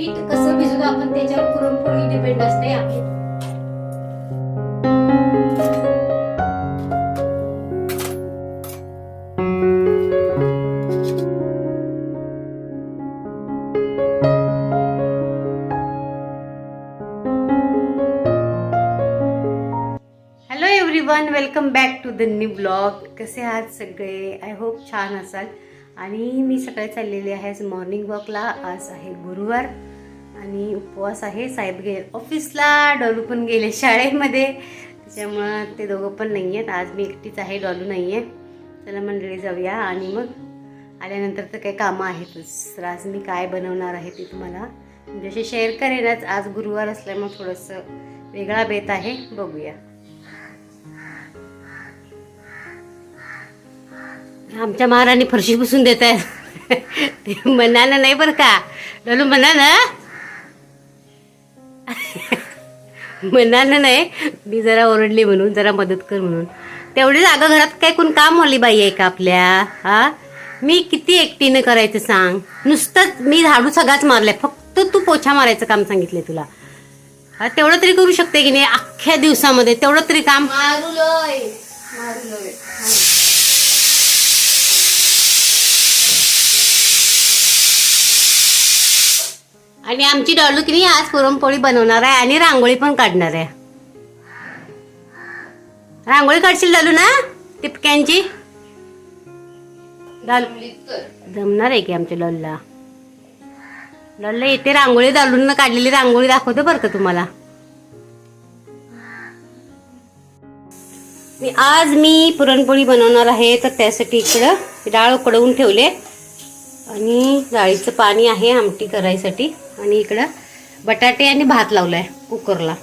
पीठ कसं भिजवतो आपण त्याच्यावर पुरणपोळी डिपेंड असते आपली hello everyone welcome back to the new blog कसे आहात सगळे? आय होप छान असाल. आणि मी सकाळी चाललेली आहे आज मॉर्निंग वॉकला आज आहे गुरुवार. आणि उपवास आहे. साहेब गे ऑफिसला डॉलू पण गेले शाळेमध्ये. त्याच्यामुळं ते दोघं पण नाही आहेत. आज मी एकटीच आहे डॉलू नाही आहे. चला मंडळी जाऊया. आणि मग आल्यानंतर तर काही कामं आहेतच. तर आज मी काय बनवणार आहे ते तुम्हाला तुमच्याशी शेअर करेनच आज गुरुवार असल्यामुळे थोडंसं वेगळा बेत आहे. बघूया. आमच्या महाराणी फरशी पुसून देत आहेत ते म्हणाला नाही बरं का? डोलू म्हणा ना म्हणालं नाही मी जरा ओरडली म्हणून जरा मदत कर म्हणून. तेवढी जागा घरात काय कोण काम वाली बाई आहे का आपल्या? हा? मी किती एकटीनं करायचं सांग? नुसतंच मी झाडू सगळाच मारलाय. फक्त तू पोछा मारायचं काम सांगितलंय तुला. तेवढं तरी करू शकते की नाही? अख्ख्या दिवसामध्ये तेवढं तरी काम मारुलोय मारुलोय आणि आमची डॉलू की नाही आज पुरणपोळी बनवणार आहे आणि रांगोळी पण काढणार आहे. रांगोळी काढशील डॉलू ना टिपक्यांची? जमणार आहे की आमच्या डॉलला? डॉलला येते रांगोळी डॉलून काढलेली रांगोळी दाखवते बरं का तुम्हाला. मी आज मी पुरणपोळी बनवणार आहे तर त्यासाठी इकडं डाळ उकडवून ठेवले. आणि डाळीचं पाणी आहे आमटी करायसाठी. आणि इकडं बटाटे आणि भात लावलाय कुकरला.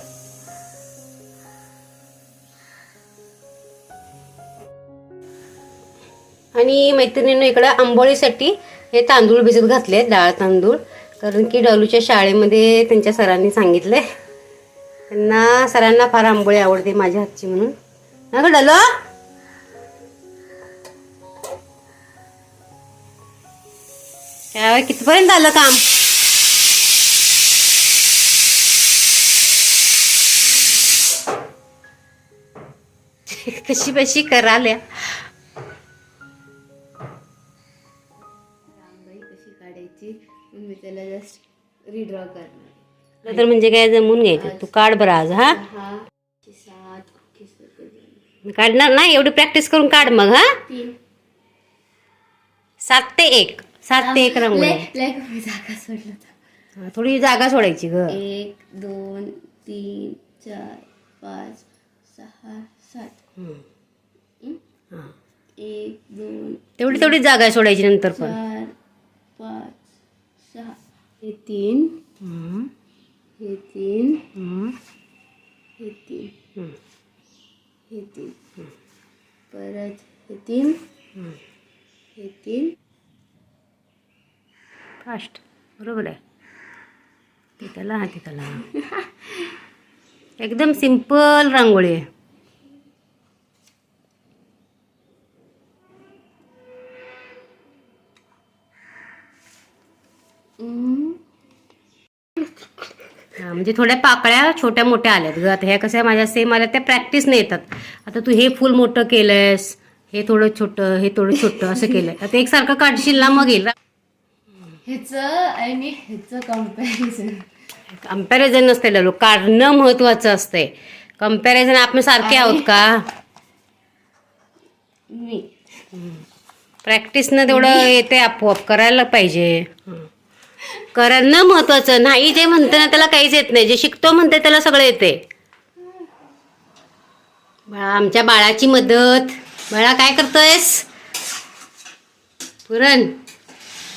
आणि मैत्रिणीनं इकडं आंबोळीसाठी हे तांदूळ भिजत घातले डाळ तांदूळ. कारण की डॉलूच्या शाळेमध्ये त्यांच्या सरांनी सांगितलंय. त्यांना सरांना फार आंबोळी आवडते माझ्या हातची म्हणून. ना गं डलो! त्यावेळी कितपर्यंत आलं काम? कशी बशी कराल्या? रांगोळी कशी काढायची? मग मी त्याला जस्ट रिड्रॉ करणार. तर म्हणजे काय जमून घ्यायचं? तू काढ बरं आज हा? काढणार ना एवढी प्रॅक्टिस करून काढ मग हा? सात ते एक. सात ते एक कमी जागा सोडलं थोडी जागा सोडायची ग. एक दोन तीन चार पाच सहा सात. एक दोन तेवढी तेवढी जागा सोडायची नंतर पण. चार पाच सहा हे तीन. हे. तीन. हे. तीन. हे. तीन. परत हे तीन. हे तीन. फास्ट. बरोबर आहे. ते त्याला हा ते त्याला. एकदम सिंपल रांगोळी आहे. हं. म्हणजे थोड्या पाकळ्या छोट्या मोठ्या आल्यात ग. आता ह्या कशा माझ्या सेम आल्या त्या प्रॅक्टिसने येतात. आता तू हे फुल मोठं केलंयस हे थोडं छोटं हे थोडं छोटं असं केलंय. आता एकसारखं काढशील ना मग येईल. ह्याचं आणि ह्याचं कंपॅरिझन कंपॅरिझन नसते ललो काढणं महत्वाचं असतंय. कंपॅरिझन आपण सारखे आहोत का? प्रॅक्टिसनं तेवढं येते आपोआप. करायला पाहिजे. करणं महत्वाचं. नाही जे म्हणतं ना त्याला काहीच येत नाही. जे शिकतो म्हणते त्याला सगळं येते बाळा आमच्या बाळाची मदत. बाळा काय करतोयस? पुरण.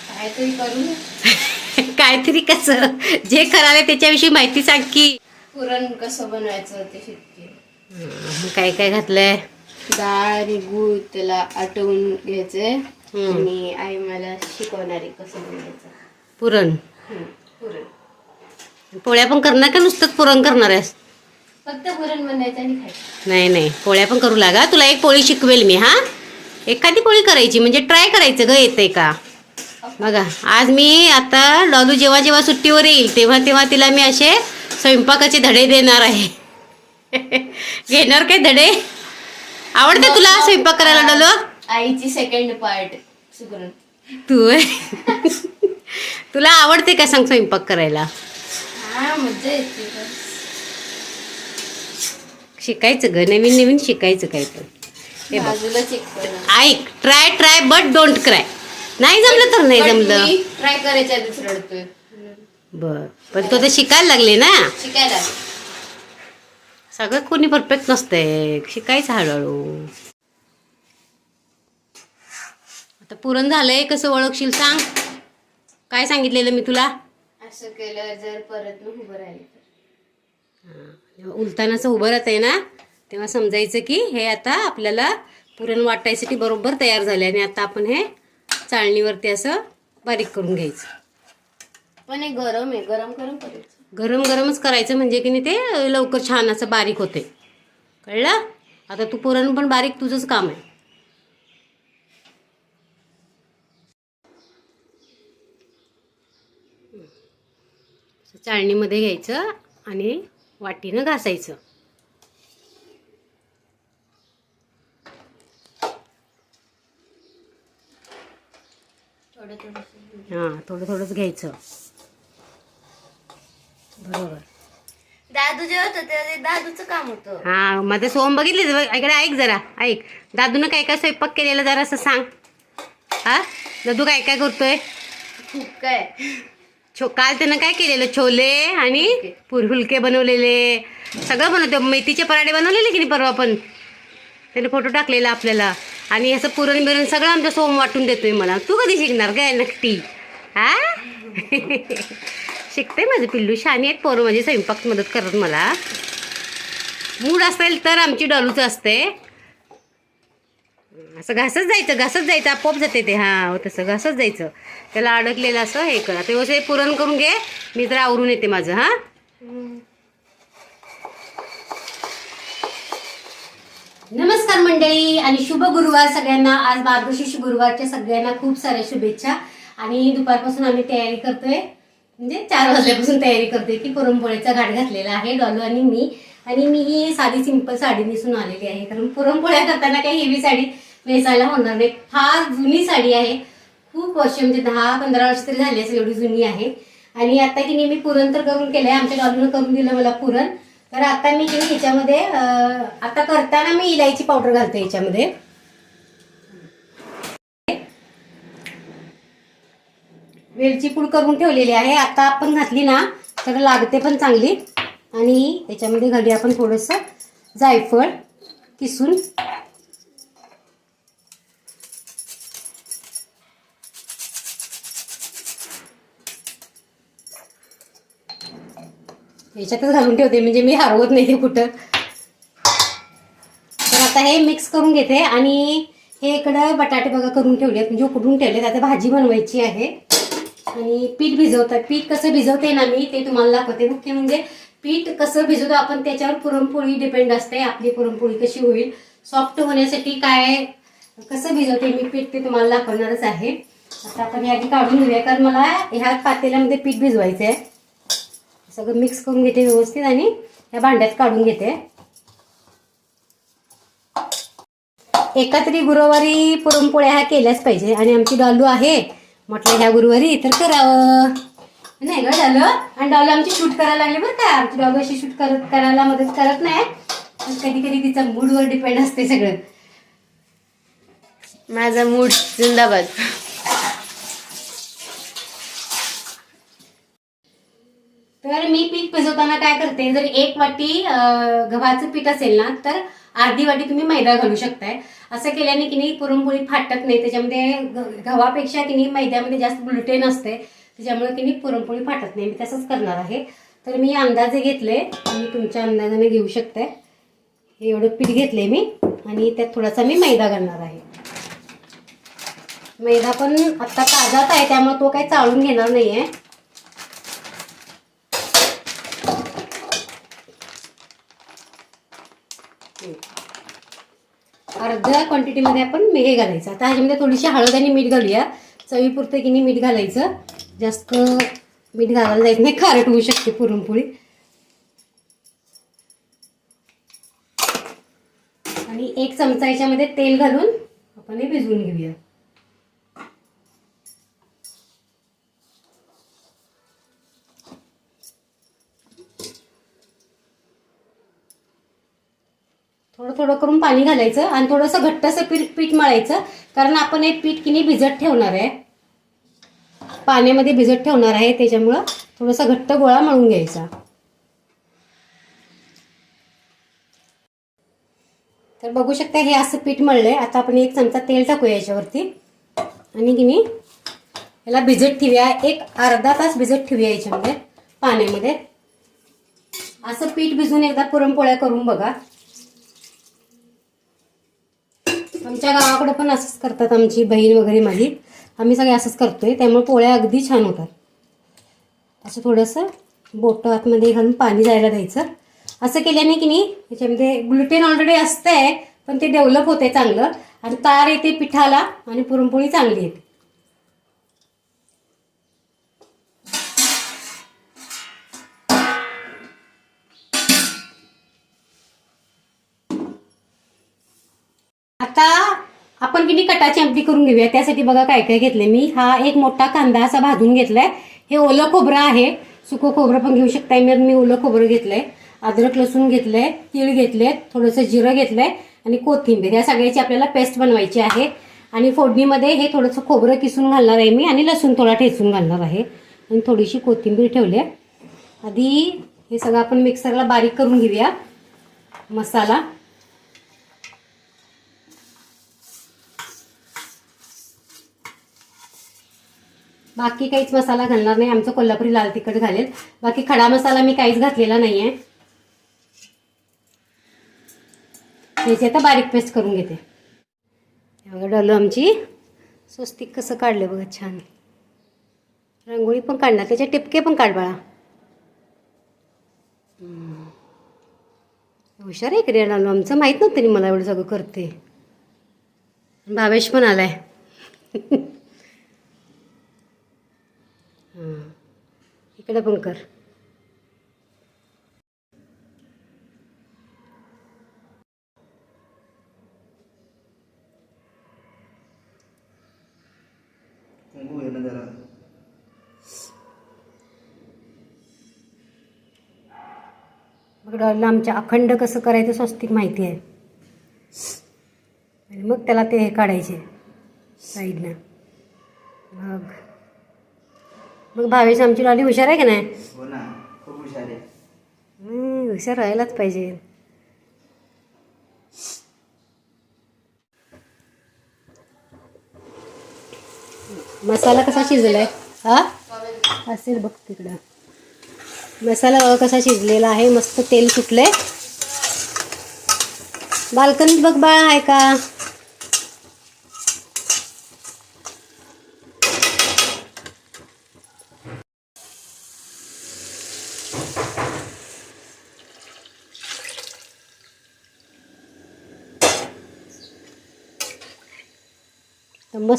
काहीतरी करून काहीतरी कसं? जे करायला त्याच्याविषयी माहिती सांग की. पुरण कसं बनवायचं ते शिकते. काय काय घातलंय? डाळ आणि गूळ त्याला आटवून घ्यायचंय. आणि आई मला शिकवणारी कसं बनवायचं. पुरण. पोळ्या पण करणार का नुसतंच पुरण करणार आहेस? फक्त पुरण आणि खायचं. नाही नाही. पोळ्या पण करू लागा. तुला एक पोळी शिकवेल मी हा? एखादी पोळी करायची म्हणजे ट्राय करायचं ग येते का? बघा आज मी आता डॉलू जेव्हा जेव्हा सुट्टीवर येईल तेव्हा तेव्हा तिला मी असे स्वयंपाकाचे धडे देणार आहे. घेणार काय धडे? आवडते तुला स्वयंपाक करायला डॉलू? आईची सेकंड पार्ट तू? तुला आवडते का सांग स्वयंपाक करायला? हा पण. शिकायचं ग नवीन नवीन शिकायचं काय करा ऐक try try but don't cry नाही जमलं तर नाही जमलं. ट्राय करायच्या रडतोय. बर. पण तो तर शिकायला लागले ना? शिकायला. सगळं कोणी परफेक्ट नसतंय. शिकायचं हळूहळू. आता पुरण झालंय कसं ओळखशील सांग? काय सांगितलेलं मी तुला? असं केलं जर परत न उभं राहिले तर. उलतानाचं उभं राहत आहे ना तेव्हा समजायचं की हे आता आपल्याला पुरण वाटायसाठी बरोबर तयार झाले आणि आता आपण हे चाळणीवरती असं बारीक करून घ्यायचं. पण हे गरम आहे गरम गरम करायचं. गरम गरमच करायचं म्हणजे की नाही ते लवकर छान असं बारीक होते कळलं? आता तू पुरण पण बारीक तुझंच काम आहे. चाळणीमध्ये घ्यायचं आणि वाटीनं घासायचं. हां थोडं थोडंच घ्यायचं. बरोबर. दादू जेवत होते ते दादूचं काम होतं. हा माझं सोहम बघितले इकडे ऐक जरा ऐक. दादूनं काय काय स्वयंपाक केलेला जरा असं सांग. हा? दादू काय काय करतोय? खूप काय. छो काल त्यानं काय केलेलं? छोले आणि पुर फुलके बनवलेले. सगळं बनवते. मेथीचे पराठे बनवलेले की नाही परवा पण? त्याने फोटो टाकलेला आपल्याला. आणि असं पुरण बिरण सगळं आमच्या सोम वाटून देतोय मला. तू कधी शिकणार काय नक्की हा शिकते माझं पिल्लू. शानी आहेत पोरं माझी स्वयंपाक मदत करत मला. मूड असेल तर आमची डॉलूचं असते. असं घासत जायचं घासत जायचं आपोआप जाते ते. हां हो तसं घासत जायचं. त्याला अडकलेलं असं हे करा. ते व्यवस्थित पुरण करून घे मी तर आवरून येते माझं हां? नमस्कार मंडळी आणि शुभ गुरुवार सगळ्यांना. आज मार्गशीर्ष गुरुवारच्या सगळ्यांना खूप साऱ्या शुभेच्छा. आणि दुपारपासून आम्ही तयारी करतोय. म्हणजे चार वाजल्यापासून तयारी करतोय की पुरणपोळीचा घाट घातलेला आहे. डॉलू आणि मी. आणि मी ही साधी सिंपल साडी नेसून आलेली आहे. कारण पुरणपोळ्या करताना काही हेवी साडी नेसायला होणार नाही. फार जुनी साडी आहे. खूप वर्ष म्हणजे दहा पंधरा वर्ष तरी झाली असेल एवढी जुनी आहे. आणि आता की मी पुरण तर करून केलंय. आमच्या डॉलूनं करून दिलं मला पुरण. तर आता मी की ह्याच्यामध्ये आता करताना मी इलायची पावडर घालते याच्यामध्ये वेलची पूड करून ठेवलेली आहे. आता आपण घातली ना तर लागते पण चांगली. आणि त्याच्यामध्ये घरी आपण थोडंसं जायफळ किसून याच्यातच घालून ठेवते म्हणजे मी हरवत नाही ते कुठं. तर आता हे मिक्स करून घेते आणि हे इकडं बटाटे बघा करून ठेवलेत म्हणजे उकडून ठेवलेत. आता भाजी बनवायची आहे. आणि पीठ भिजवतात. पीठ कसं भिजवते ना मी ते तुम्हाला दाखवते. मुख्य म्हणजे पीठ कसं भिजवतो आपण त्याच्यावर पुरणपोळी डिपेंड असते आपली पुरणपोळी कशी होईल. सॉफ्ट होण्यासाठी काय कसं भिजवते मी पीठ ते तुम्हाला दाखवणारच आहे. आता आपण यादी काढून घेऊया कारण मला ह्या पातेल्यामध्ये पीठ भिजवायचं आहे. सगळं मिक्स करून घेते व्यवस्थित आणि या भांड्यात काढून घेते. एका तरी गुरुवारी पुरणपोळ्या ह्या केल्याच पाहिजे आणि आमची डॉलू आहे. म्हटलं ह्या गुरुवारी तर करावं. नाही ग डॉलू आणि डॉलू आमची शूट करायला लागली बरं का. आमची डॉलू अशी शूट करत करायला मदत करत नाही. कधी कधी तिचा मूडवर डिपेंड असते सगळं. माझा मूड जिंदाबाद. तर मी पीठ भिजवताना काय करते जर एक वाटी गव्हाचं पीठ असेल ना तर अर्धी वाटी तुम्ही मैदा घालू शकताय. असं केल्याने की नाही पुरणपोळी फाटत नाही. त्याच्यामध्ये गव्हापेक्षा की नाही मैद्यामध्ये जास्त ग्लुटेन असते त्याच्यामुळे की मी पुरणपोळी फाटत नाही. मी तसंच करणार आहे. तर मी अंदाजे घेतले. मी तुमच्या अंदाजाने घेऊ शकते हे एवढं पीठ घेतले मी. आणि त्यात थोडासा मी मैदा घालणार आहे. मैदा पण आत्ता ताजाच आहे. त्यामुळे तो काही चाळून घेणार नाही आहे अर्ध्या क्वांटिटीमध्ये आपण हे घालायचं. आता ह्याच्यामध्ये थोडीशी हळद आणि मीठ घालूया. चवीपुरतं की मीठ घालायचं. जास्त मीठ घालायला जायचं नाही खारट होऊ शकते पुरणपोळी. आणि एक चमचा याच्यामध्ये तेल घालून आपण हे भिजवून घेऊया. थोडं थोडं करून पाणी घालायचं आणि थोडंसं घट्टसं पीठ पीठ मळायचं कारण आपण हे पीठ किनी भिजत ठेवणार आहे. पाण्यामध्ये भिजत ठेवणार आहे त्याच्यामुळं थोडासा घट्ट गोळा मळून घ्यायचा. तर बघू शकता हे असं पीठ मळलंय. आता आपण एक चमचा तेल टाकूया याच्यावरती. आणि की नाही याला भिजत ठेवूया. एक अर्धा तास भिजत ठेवूया याच्यामध्ये पाण्यामध्ये. असं पीठ भिजून एकदा पुरणपोळ्या करून बघा. आमच्या गावाकडे पण असंच करतात आमची बहीण वगैरे माझी. आम्ही सगळे असंच करतो आहे त्यामुळे पोळ्या अगदी छान होतात. असं थोडंसं बोटं आतमध्ये घालून पाणी जायला द्यायचं. असं केल्याने की नाही याच्यामध्ये ग्लुटेन ऑलरेडी असतंय पण ते डेव्हलप होते चांगलं. आणि तार येते पिठाला आणि पुरणपोळी चांगली येते. आता आपण किती कटाची आमटी करून घेऊया? त्यासाठी बघा काय काय घेतले मी. हा एक मोठा कांदा असा भाजून घेतलाय. हे ओलं खोबरं आहे. सुकं खोबरं पण घेऊ शकताय. मी मी ओलं खोबरं घेतलंय. अद्रक लसूण घेतलंय. तीळ घेतले थोडंसं जिरं घेतलंय. आणि कोथिंबीर. या सगळ्याची आपल्याला पेस्ट बनवायची आहे. आणि फोडणीमध्ये हे थोडंसं खोबरं किसून घालणार आहे मी. आणि लसूण थोडा ठेचून घालणार आहे. आणि थोडीशी कोथिंबीर ठेवली आहे. आधी हे सगळं आपण मिक्सरला बारीक करून घेऊया. मसाला. बाकी काहीच मसाला घालणार नाही. आमचं कोल्हापुरी लाल तिखट घालेल. बाकी खडा मसाला मी काहीच घातलेला नाही आहे त्याची आता बारीक पेस्ट करून घेते. हे बघा डॉलो आमची स्वस्तिक कसं काढलं बघा छान. रांगोळी पण काढणार त्याचे टिपके पण काढ बाळा. हुशार आहे की डॉलो आमचं माहीत नव्हतं तरी मला एवढं सगळं करते. भावेश पण आलाय. इकडे पण कर कुंकू घे ना जरा. मग डॉलला आमच्या अखंड कसं करायचं स्वस्तिक माहिती आहे. आणि मग त्याला ते हे काढायचे. साईडनं. मग मग भावेश आमची डॉली हुशार आहे की नाही? हो ना खूप हुशार आहे. हम्म, हुशार राहायलाच पाहिजे. मसाला कसा शिजलाय? हा? असेल बघ तिकडं. मसाला बघा कसा शिजलेला आहे मस्त तेल सुटलंय. बाल्कनीत बघ बाळ आहे का?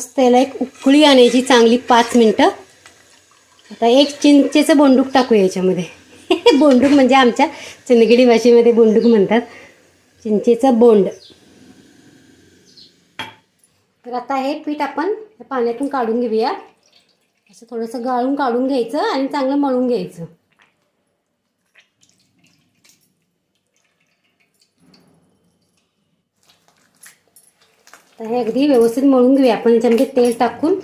मस्त याला एक उकळी आणायची चांगली पाच मिनटं. आता एक चिंचेचं बोंडूक टाकूया याच्यामध्ये. बोंडूक म्हणजे आमच्या चंदगिडी भाषेमध्ये बोंडूक म्हणतात. चिंचेचं बोंड. तर आता हे पीठ आपण पाण्यातून काढून घेऊया. असं थोडंसं गाळून काढून घ्यायचं आणि चांगलं मळून घ्यायचं. तर हे अगदी व्यवस्थित मळून घेऊया. आपण याच्यामध्ये तेल टाकून.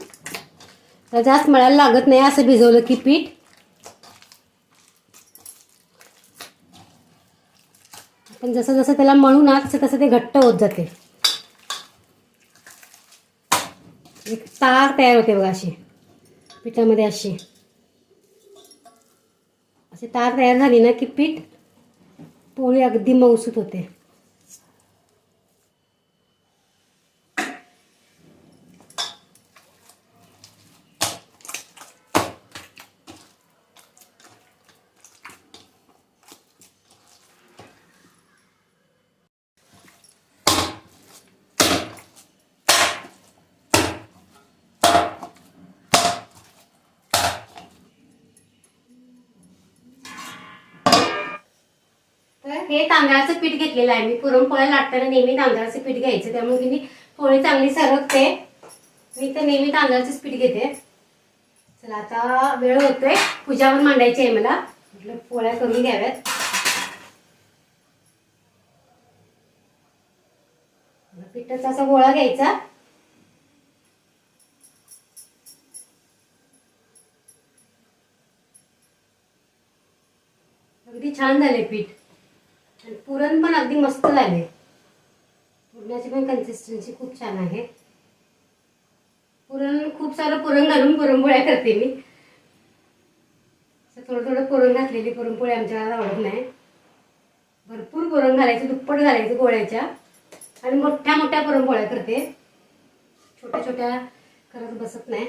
तर जास्त मळायला लागत नाही असं भिजवलं की पीठ. पण जसं जसं त्याला मळून आत तसं तसं ते घट्ट होत जाते. एक तार तयार होते बघा अशी. पिठामध्ये अशी. अशी तार तयार झाली ना की पीठ पोळी अगदी मौसूत होते. तांदळाचं पीठ घेतलेलं आहे. मी पुरणपोळ्या लाटताना नेहमी तांदळाचं पीठ घ्यायचं. त्यामुळे मी पोळी चांगली सरकते. मी तर नेहमी तांदळाचंच पीठ घेते. चला आता वेळ होतोय. पूजा पण मांडायची आहे मला. म्हटलं पोळ्या करून घ्याव्यात. पिठाचा असा गोळा घ्यायचा. अगदी छान झाले पीठ. आणि पुरण पण अगदी मस्त झाले पुरणाची पण कन्सिस्टन्सी खूप छान आहे. पुरण खूप सारं पुरण घालून पुरणपोळ्या करते मी. थोडं थोडं पुरण घातलेली पुरणपोळी आमच्या घरात आवडत नाही. भरपूर पुरण घालायचं दुप्पट घालायचं गोळ्याच्या. आणि मोठ्या मोठ्या पुरणपोळ्या करते. छोट्या छोट्या करत बसत नाही.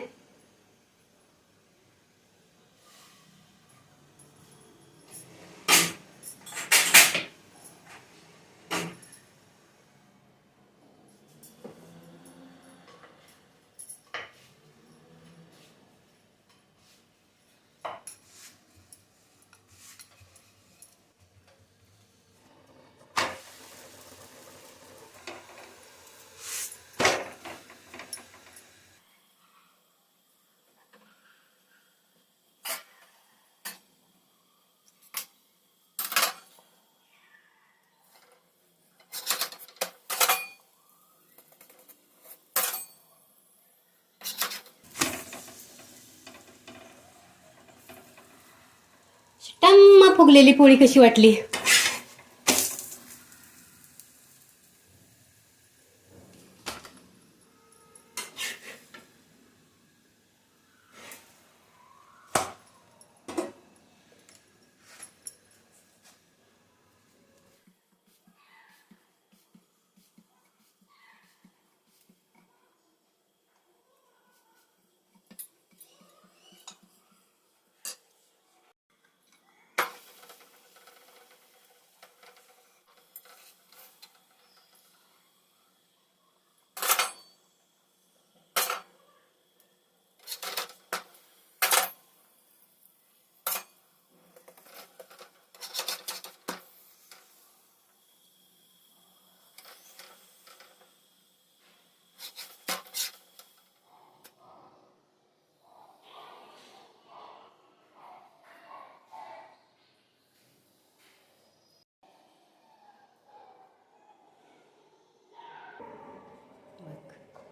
टम्मा फुगलेली पोळी कशी वाटली?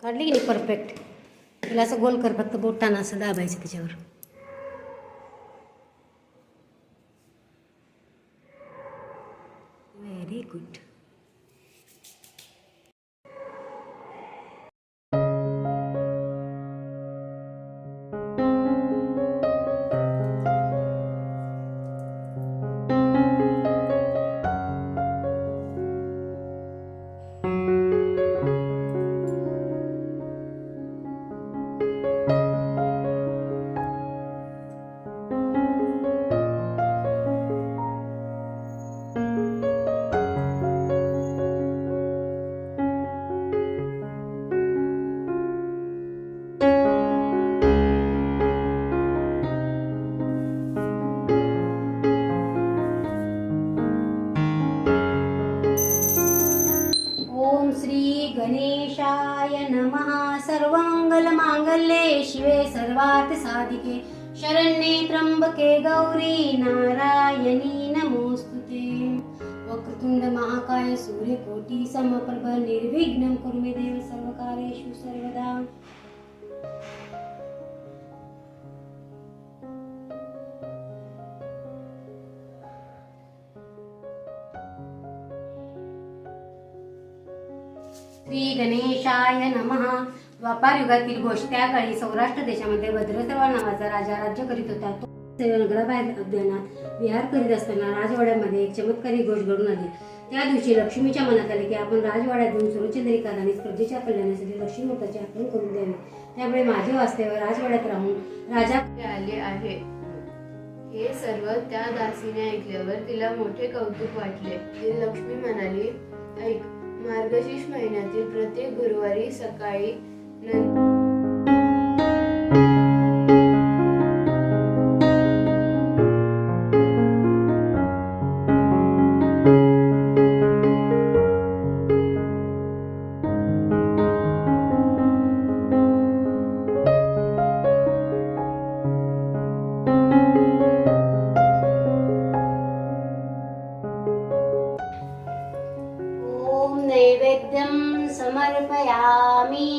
काढली की नाही परफेक्ट तिला असं गोल कर फक्त बोटांना असं दाबायचं त्याच्यावर नारायणी नमोस्तुते वक्रतुंड महाकाय सूर्यकोटी समप्रभ निर्विघ्नं कुरु मे देव सर्वकार्येषु सर्वदा. श्री गणेशाय नमः. द्वापार युगातील गोष्ट त्या काळी सौराष्ट्र देशामध्ये भद्रसर्वा नावाचा राजा राज्य करीत होता. तो नगराबाहेर अध्ययनात विहार करीत असताना राजवाड्यामध्ये एक चमत्कारी गोष्ट घडून आली. त्या दिवशी लक्ष्मीच्या मनात आले की आपण राजवाड्यातून जाऊन सुरुचंद्री प्रजेच्या कल्याणासाठी लक्ष्मीमुखाची आठवण करून द्यावी. त्यामुळे माझे वास्तव्य राजवाड्यात राहून राजा आले आहे. हे सर्व त्या दासीने ऐकल्यावर तिला मोठे कौतुक वाटले. ती लक्ष्मी म्हणाली ऐक मार्गशीर्ष महिन्यातील प्रत्येक गुरुवारी सकाळी नंतर नैवेद्यं समर्पयामि।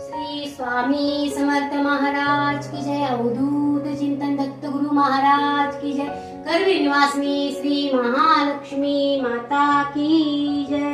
श्री स्वामी समर्थ महाराज की जय अवधूत चिंतन दत्त गुरु महाराज की जय। करवीर निवासिनी श्री महालक्ष्मी माता की जय।